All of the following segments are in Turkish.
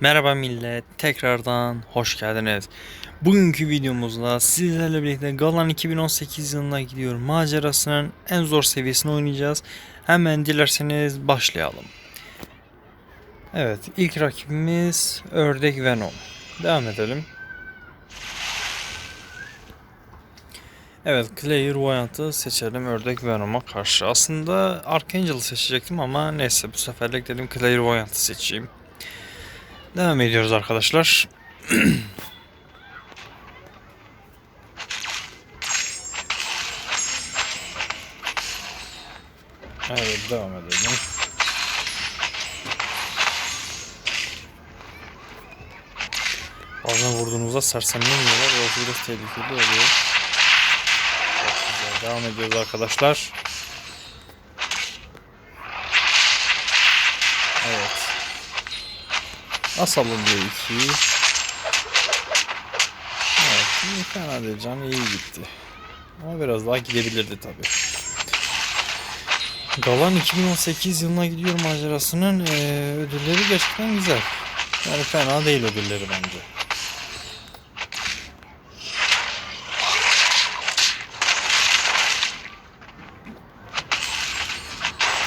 Merhaba millet, tekrardan hoş geldiniz. Bugünkü videomuzda sizlerle birlikte Galan 2018 yılına gidiyor macerasının en zor seviyesini oynayacağız. Hemen dilerseniz başlayalım. Evet, ilk rakibimiz Ördek Venom. Devam edelim. Evet, Clairvoyant'ı seçelim Ördek Venom'a karşı. Aslında Archangel'ı seçecektim ama neyse bu seferlik dedim Clairvoyant'ı seçeyim. Devam ediyoruz arkadaşlar. evet devam edelim. Bazen vurduğunuzda sersemlemiyorlar. O biraz tehlikeli oluyor. Devam ediyoruz arkadaşlar. Evet. Asalım diye ikiyi. Evet, iyi fena değil can iyi gitti. Ama biraz daha gidebilirdi tabi. Galan 2018 yılına gidiyor macerasının eee, ödülleri gerçekten güzel. Yani fena değil ödülleri bence.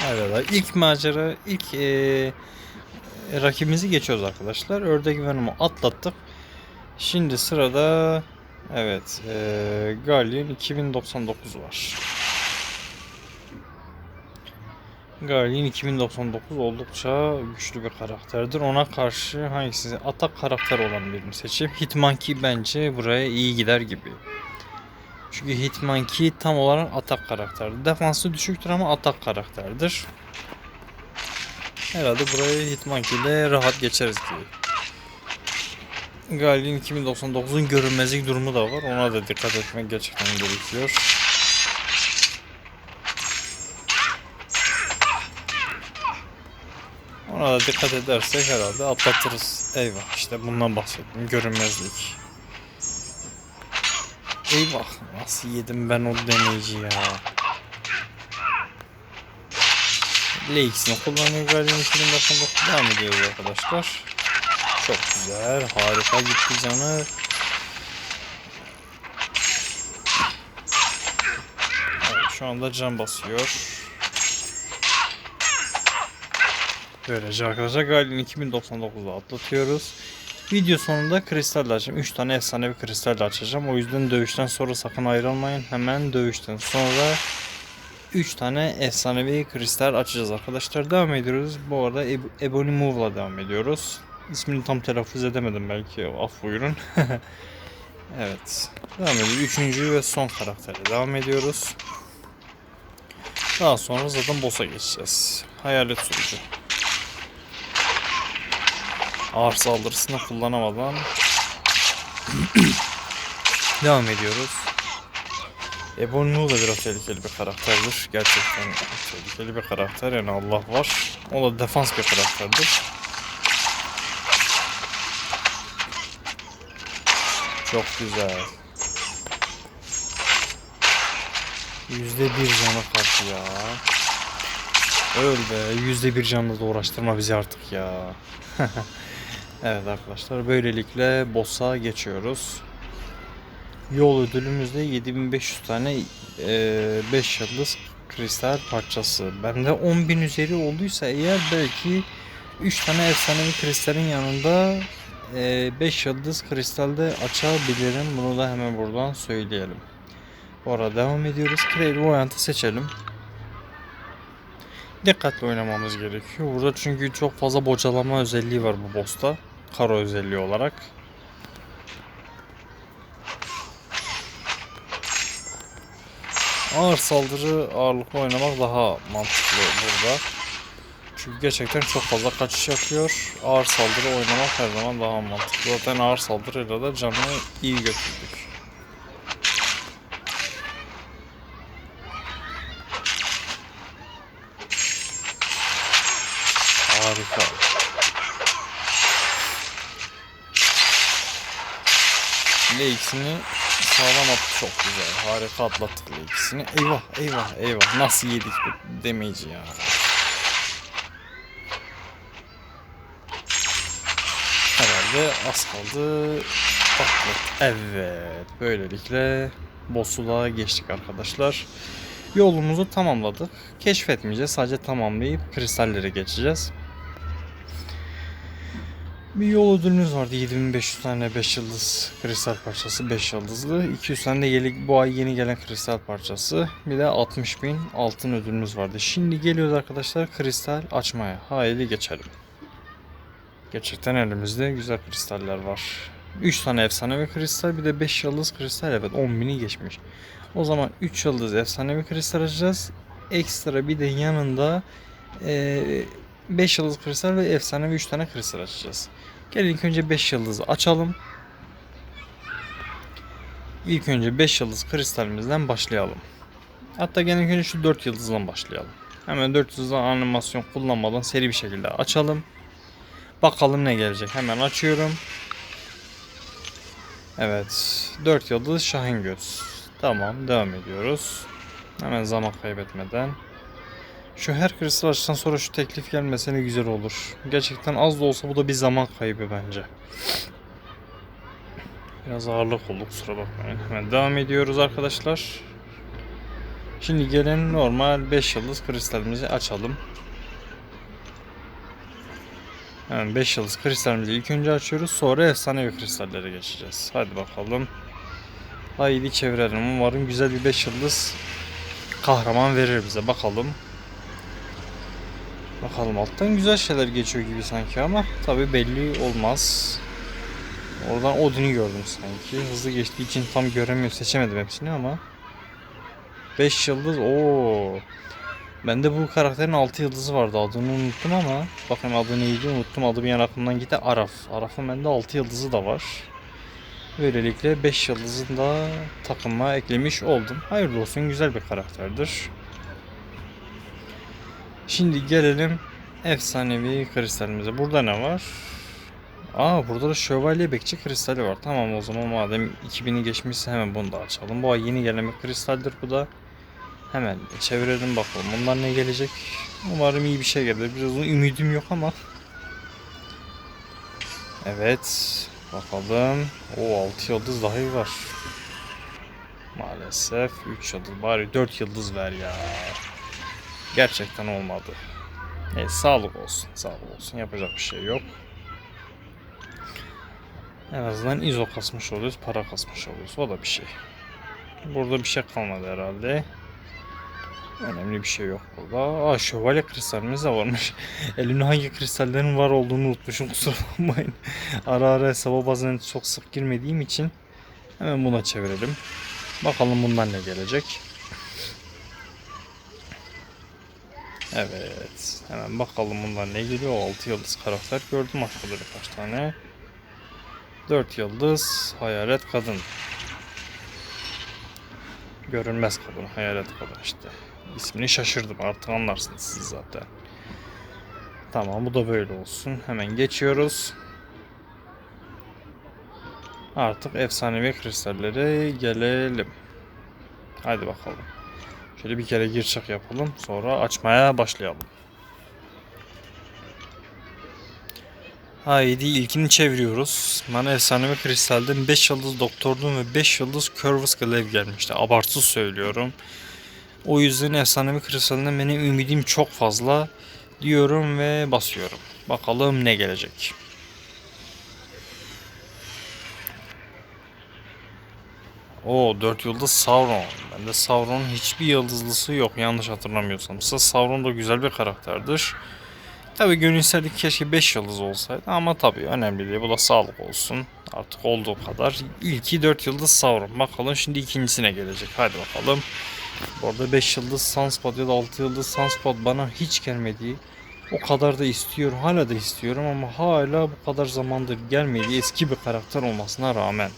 Evet, ilk macera, ilk e, rakibimizi geçiyoruz arkadaşlar. Ördek Venom'u atlattık. Şimdi sırada evet e, Guardian 2099 var. Guardian 2099 oldukça güçlü bir karakterdir. Ona karşı hangisi atak karakter olan birini seçeyim. Hitmonkey bence buraya iyi gider gibi. Çünkü Hitmonkey tam olarak atak karakterdir. Defansı düşüktür ama atak karakterdir. Herhalde burayı Hitmonkey ile rahat geçeriz gibi. Galin 2099'un görünmezlik durumu da var. Ona da dikkat etmek gerçekten gerekiyor. Ona da dikkat edersek herhalde atlatırız. Eyvah işte bundan bahsettim. Görünmezlik. Eyvah nasıl yedim ben o demeyici ya. L2'sini kullanıyor Guardian 2099 devam ediyoruz arkadaşlar. Çok güzel. Harika gitti canı. Evet, şu anda can basıyor. Böylece arkadaşlar Guardian 2099'u atlatıyoruz. Video sonunda kristal açacağım. 3 tane efsanevi kristal açacağım. O yüzden dövüşten sonra sakın ayrılmayın. Hemen dövüşten sonra 3 tane efsanevi kristal açacağız arkadaşlar. Devam ediyoruz. Bu arada Eb Ebony Move'la devam ediyoruz. İsmini tam telaffuz edemedim belki af buyurun. evet. Devam ediyoruz. Üçüncü ve son karaktere devam ediyoruz. Daha sonra zaten boss'a geçeceğiz. Hayalet sürücü. Ağır saldırısını kullanamadan devam ediyoruz. Ebon Mu da biraz tehlikeli bir karakterdir. Gerçekten tehlikeli bir karakter yani Allah var. O da defans bir karakterdir. Çok güzel. Yüzde bir cana karşı ya. Öl be. Yüzde bir canla da uğraştırma bizi artık ya. evet arkadaşlar böylelikle boss'a geçiyoruz. Yol ödülümüzde 7500 tane 5 yıldız kristal parçası. Bende 10.000 üzeri olduysa eğer belki 3 tane efsanevi kristalin yanında 5 yıldız kristalde açabilirim. Bunu da hemen buradan söyleyelim. Bu arada devam ediyoruz. Clairvoyant'ı seçelim. Dikkatli oynamamız gerekiyor. Burada çünkü çok fazla bocalama özelliği var bu boss'ta. Karo özelliği olarak. Ağır saldırı ağırlıklı oynamak daha mantıklı burada. Çünkü gerçekten çok fazla kaçış yapıyor. Ağır saldırı oynamak her zaman daha mantıklı. Zaten ağır saldırıyla da canını iyi götürdük. Harika. L2'sini sağlam attı çok güzel. Harika atlattık L2'sini. Eyvah eyvah eyvah. Nasıl yedik bu demeyici ya. kaldı. Az kaldı. Patlat. Evet. Böylelikle Boss'u geçtik arkadaşlar. Yolumuzu tamamladık. Keşfetmeyeceğiz. Sadece tamamlayıp kristallere geçeceğiz. Bir yol ödülümüz vardı. 7500 tane 5 yıldız kristal parçası 5 yıldızlı. 200 tane de yeni, bu ay yeni gelen kristal parçası. Bir de 60.000 altın ödülümüz vardı. Şimdi geliyoruz arkadaşlar kristal açmaya. Haydi geçelim. Gerçekten elimizde güzel kristaller var. 3 tane efsanevi kristal bir de 5 yıldız kristal evet 10.000'i geçmiş. O zaman 3 yıldız efsanevi kristal açacağız. Ekstra bir de yanında eee 5 yıldız kristal ve efsanevi 3 tane kristal açacağız. Gelin ilk önce 5 yıldızı açalım. İlk önce 5 yıldız kristalimizden başlayalım. Hatta gelin ilk önce şu 4 yıldızdan başlayalım. Hemen 4 yıldızdan animasyon kullanmadan seri bir şekilde açalım. Bakalım ne gelecek. Hemen açıyorum. Evet. 4 yıldız Şahin Göz. Tamam devam ediyoruz. Hemen zaman kaybetmeden. Şu her kristal açtıktan sonra şu teklif gelmese ne güzel olur. Gerçekten az da olsa bu da bir zaman kaybı bence. Biraz ağırlık oldu kusura bakmayın. Hemen devam ediyoruz arkadaşlar. Şimdi gelin normal 5 yıldız kristalimizi açalım. Hemen 5 yıldız kristalimizi ilk önce açıyoruz. Sonra efsanevi kristallere geçeceğiz. Hadi bakalım. Haydi çevirelim. Umarım güzel bir 5 yıldız kahraman verir bize. Bakalım. Bakalım alttan güzel şeyler geçiyor gibi sanki ama tabi belli olmaz. Oradan Odin'i gördüm sanki. Hızlı geçtiği için tam göremiyorum. Seçemedim hepsini ama. 5 yıldız. Oo. Bende bu karakterin 6 yıldızı vardı. Adını unuttum ama. Bakın adı neydi unuttum. Adı bir yan aklımdan gitti. Araf. Araf'ın bende 6 yıldızı da var. Böylelikle 5 yıldızını da takıma eklemiş oldum. Hayırlı olsun güzel bir karakterdir. Şimdi gelelim efsanevi kristalimize. Burada ne var? Aa burada da şövalye bekçi kristali var. Tamam o zaman madem 2000'i geçmişse hemen bunu da açalım. Bu ay yeni gelen bir kristaldir bu da. Hemen çevirelim bakalım. Bundan ne gelecek? Umarım iyi bir şey gelir. Biraz ümidim yok ama. Evet. Bakalım. O 6 yıldız dahi var. Maalesef 3 yıldız. Bari 4 yıldız ver ya. Gerçekten olmadı. Neyse sağlık olsun. Sağlık olsun. Yapacak bir şey yok. En azından izo kasmış oluyoruz. Para kasmış oluyoruz. O da bir şey. Burada bir şey kalmadı herhalde. Önemli bir şey yok burada. Aa şövalye kristalimiz de varmış. Elimde hangi kristallerin var olduğunu unutmuşum kusura bakmayın. ara ara hesaba bazen çok sık girmediğim için hemen buna çevirelim. Bakalım bundan ne gelecek. Evet. Hemen bakalım bundan ne geliyor. 6 yıldız karakter gördüm arkada birkaç tane. 4 yıldız hayalet kadın. Görünmez kadın, hayalet kadın işte. İsmini şaşırdım artık anlarsınız siz zaten. Tamam bu da böyle olsun. Hemen geçiyoruz. Artık efsanevi kristallere gelelim. Hadi bakalım. Şöyle bir kere gir yapalım. Sonra açmaya başlayalım. Haydi ilkini çeviriyoruz. Bana efsanevi kristalden 5 yıldız doktorluğum ve 5 yıldız Curvus Glaive gelmişti. Abartsız söylüyorum. O yüzden efsanevi kristalinden benim ümidim çok fazla diyorum ve basıyorum. Bakalım ne gelecek. O 4 yıldız Sauron. Bende Sauron'un hiçbir yıldızlısı yok yanlış hatırlamıyorsam. Ise Sauron da güzel bir karakterdir. Tabi gönülsellik keşke 5 yıldız olsaydı ama tabi önemli değil. Bu da sağlık olsun. Artık olduğu kadar. İlki 4 yıldız Sauron. Bakalım şimdi ikincisine gelecek. Hadi bakalım. Bu arada 5 yıldız Sunspot ya da 6 yıldız Sunspot bana hiç gelmedi. O kadar da istiyorum. Hala da istiyorum ama hala bu kadar zamandır gelmedi. Eski bir karakter olmasına rağmen.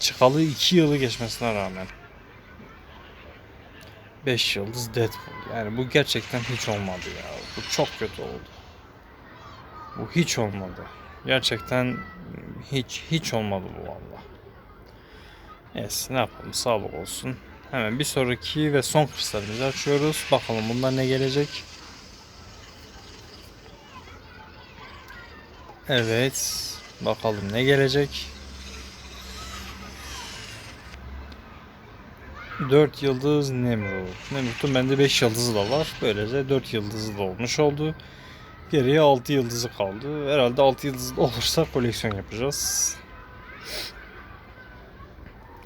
Çıkalı 2 yılı geçmesine rağmen. 5 yıldız Deadpool. Yani bu gerçekten hiç olmadı ya. Bu çok kötü oldu. Bu hiç olmadı. Gerçekten hiç hiç olmadı bu valla. Neyse ne yapalım sağlık olsun. Hemen bir sonraki ve son kristalimizi açıyoruz. Bakalım bundan ne gelecek. Evet. Bakalım ne gelecek. 4 yıldız Nemrut. Nemrut'un bende 5 yıldızı da var. Böylece 4 yıldızı da olmuş oldu. Geriye 6 yıldızı kaldı. Herhalde 6 yıldızı da olursa koleksiyon yapacağız.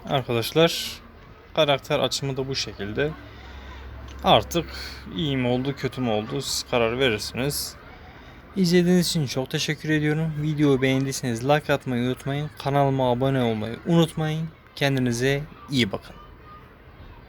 Arkadaşlar karakter açımı da bu şekilde. Artık iyi mi oldu kötü mü oldu siz karar verirsiniz. İzlediğiniz için çok teşekkür ediyorum. Videoyu beğendiyseniz like atmayı unutmayın. Kanalıma abone olmayı unutmayın. Kendinize iyi bakın.